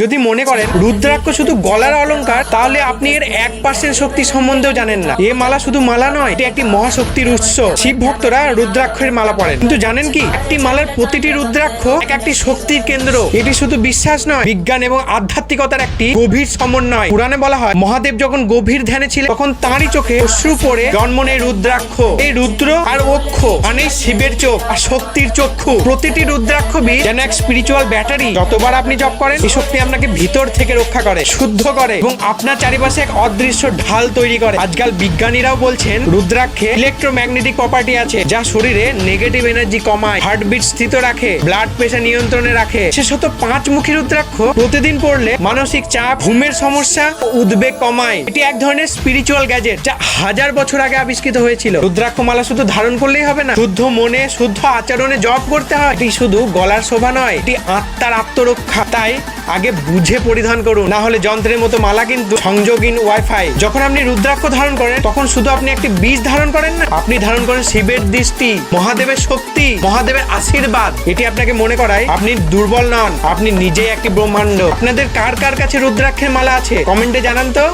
যদি মনে করেন রুদ্রাক্ষ শুধু গলার অলংকার তাহলে আপনি এর এক পার্সেন্ট শক্তি সম্বন্ধেও জানেন না। এ মালা শুধু মালা নয়, এটি একটি মহাশক্তির উৎস। শিব ভক্তরা রুদ্রাক্ষের মালা পরেন। কিন্তু জানেন কি, একটি মালার প্রতিটি রুদ্রাক্ষ এক একটি শক্তির কেন্দ্র। এটি শুধু বিশ্বাস নয়, বিজ্ঞান এবং আধ্যাত্মিকতার একটি গভীর সমন্বয়। পুরাণে বলা হয়, মহাদেব যখন গভীর ধ্যানে ছিলেন, তখন তাঁরই চোখে অশ্রু পড়ে জন্ম নেয় রুদ্রাক্ষ। এই রুদ্র আর অক্ষ মানে শিবের চোখ আর শক্তির চক্ষু। প্রতিটি রুদ্রাক্ষ বীজ যেন এক স্পিরিচুয়াল ব্যাটারি যতবার আপনি জপ করেন এই শক্তি আপনাকে ভিতর থেকে রক্ষা করে, শুদ্ধ করে এবং আপনার চারিপাশে এক অদৃশ্য ঢাল তৈরি করে। আজকাল বিজ্ঞানীরাও বলছেন, রুদ্রাক্ষে ইলেকট্রোম্যাগনেটিক প্রপার্টি আছে যা শরীরে নেগেটিভ এনার্জি কমায় হার্টবিট স্থিত রাখে ব্লাড প্রেশার নিয়ন্ত্রণে রাখে। বিশেষত পাঁচমুখী রুদ্রাক্ষ প্রতিদিন পড়লে মানসিক চাপ, ঘুমের সমস্যা উদ্বেগ কমায়। এটি এক ধরনের স্পিরিচুয়াল গ্যাজেট যা হাজার বছর আগে আবিষ্কৃত হয়েছিল। রুদ্রাক্ষ মালা শুধু ধারণ করলেই হবে না, শুদ্ধ মনে, শুদ্ধ আচরণে জপ করতে হয়। এটি শুধু গলার শোভা নয়, এটি আত্মার আত্মরক্ষা। তাই আগে বুঝে পরিধান করুন। না হলে যন্ত্রের মতো মালা কিন্তু সংযোগহীন ওয়াইফাই যখন আপনি রুদ্রাক্ষ ধারণ করেন, তখন শুধু আপনি একটি বীজ ধারণ করেন না, আপনি ধারণ করেন শিবের দৃষ্টি, মহাদেবের শক্তি, মহাদেবের আশীর্বাদ। এটি আপনাকে মনে করায়, আপনি দুর্বল নন, আপনি নিজেই একটি ব্রহ্মাণ্ড। আপনাদের কার কার কাছে রুদ্রাক্ষের মালা আছে? কমেন্টে জানান তো।